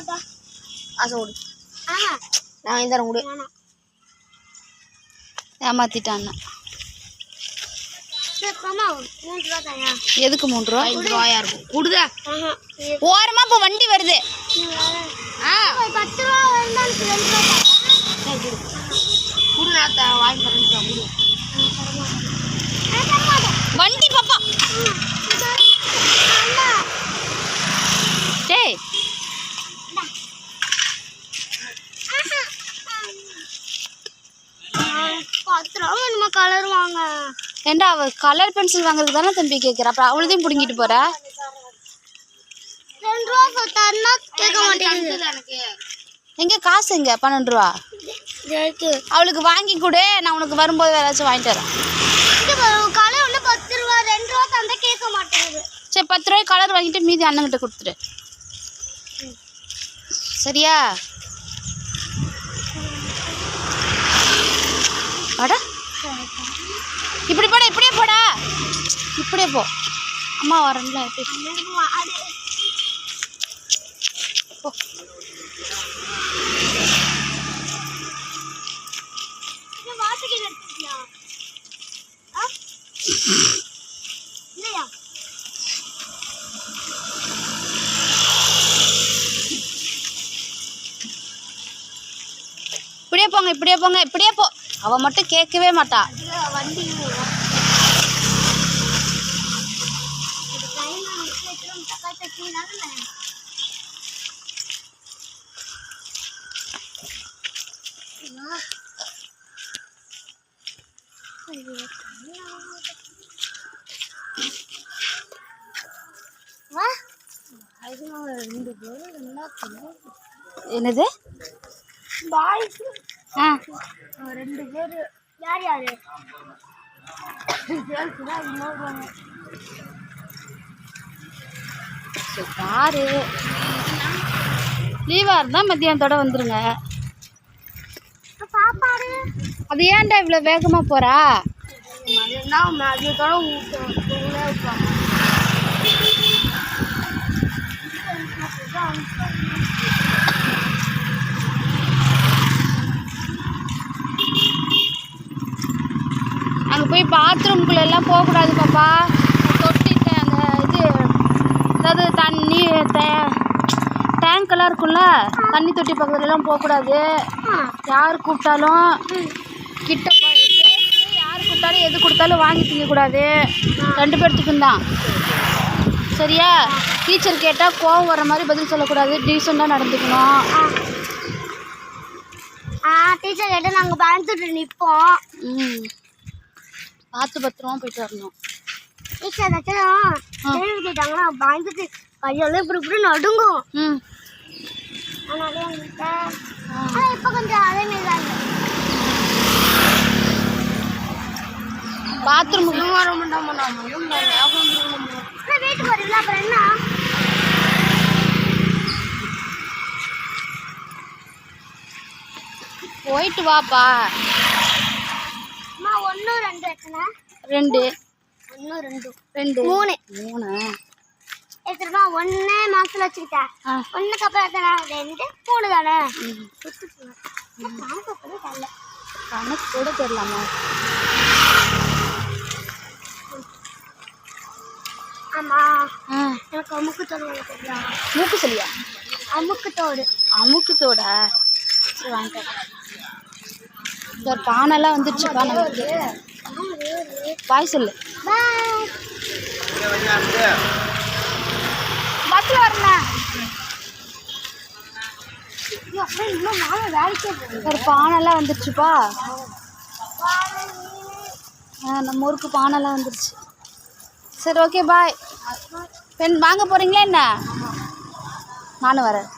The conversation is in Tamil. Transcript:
வேணாப்பா ஆசை ஆஹா நான் வாங்கி தரேன் கொடு. ஏமாத்திட்டான் எதுக்கு மூணு ரூபா? ஐந்து ரூபாயா இருக்கும். கொடுதா? ஓரமா இப்போ வண்டி வருது. பத்து ரூபா வந்தாலும் ரெண்டு ரூபா தாயா சரி கொடு கொடு நான் த- வாங்கி தரேன் கொடு நான் தர மாட்டேன் வண்டி பாப்பா அண்ணா டேய் பத்து ரூபா வேணுமா கலர் வாங்க? ஏண்டா அவ கலர் பென்சில் வாங்குறதுக்கு தானே தம்பி கேட்குறா அப்புறம் அவளதையும் பிடுங்கிட்டு போற? ரெண்டு ரூபா தரனா கேட்க மாட்டேங்குது. எங்க காசு எங்க? பன்னெண்டு ரூபா. இருக்கு அவளுக்கு வாங்கி கொடு நான் உனக்கு வரும்போது வேற ஏதாச்சும் வாங்கிட்டு வரேன். கலர் பத்து ரூபா ரெண்டு ரூபா தந்தா கேட்க மாட்டேங்குது. சரி பத்து ரூபாய் கலர் வாங்கிட்டு மீதி அண்ணன்கிட்ட கொடுத்துரு. சரியா வாடா இப்படி போட இப்படியே போடா இப்படியே போ. அம்மா வரல போ. இப்படியே போங்க இப்படியே போங்க இப்படியே போ. அவ மட்டும் கேட்கவே மாட்டா. வண்டி என்னது? பாய்ஸ். ஆ. ரெண்டு பேர். யார் யாரு? கேர்ள்ஸ் தான் இன்னொருவங்க சரி, பாரு. லீவா இருந்தா மத்தியானத்தோட வந்துருங்க. சாப்பாடு அது ஏன்டா இவ்வளோ வேகமாக போகிறா மதியம் அங்கே போய் பாத்ரூம்குள்ள எல்லாம் போகக்கூடாது பாப்பா. தொட்டி அந்த இது அதாவது தண்ணி டேங்க் எல்லாம் இருக்கும்ல? தண்ணி தொட்டி பக்கத்துல எல்லாம் போகக்கூடாது. யார் கூப்பிட்டாலும் கிட்ட யார் கூப்பிட்டாலும் எது கொடுத்தாலும் வாங்கி திங்கக்கூடாது. ரெண்டு பேர்த்துக்கும் தான். சரியா? டீச்சர் கேட்டால் கோவம் வர மாதிரி பதில் சொல்லக்கூடாது. டீசெண்டாக நடந்துக்கணும். ஆ. டீச்சர் கிட்ட நாங்கள் பயந்துட்டு நிற்போம் ம். பார்த்து பத்திரமா போயிட்டு வரணும். டீச்சர் கேட்டாங்கன்னா பயந்துட்டு கையெல்லாம் இப்படி இப்படி நடுங்கும். ம். அதனாலே இப்போ கொஞ்சம் அதே மாரி தான் இருக்கு. பாத்ரூமுக்கு வர மாட்டாம நான் மட்டும் ஞாபகம் வந்துருக்கணும் அப்புறம் வீட்டுக்கு வருவீங்களா அப்புறம் என்ன போயிட்டு வாப்பா. அம்மா ஒன்று ரெண்டு ரெண்டு. ஒன்று ரெண்டு. ரெண்டு. மூணு. மூணு. எத்தனைமா ஒன்று மாசத்துல வச்சுக்கிட்டேன் ஒன்றுக்கு அப்புறம் எத்தனை? ரெண்டு. மூணு தானே? கணக்கு கூட தெரியலாமா ஆமா ஆ எனக்கு அமுக்கு தோடு தெரியா மூக்கு சொல்லியா அமுக்கு தோடு அமுக்குத்தோட சரி வாங்கிட்டேன் ஒரு பானைலாம் வந்துருச்சுப்பா நமக்கு பாய் சொல்லு. பாய் பஸ்ஸில் போகுது ஒரு பானைலாம் வந்துருச்சுப்பா. நம்ம ஊருக்கு பானைலாம் வந்துருச்சு. சரி ஓகே பாய். பெண் வாங்க போகிறீங்களா என்ன? நானும் வரேன்.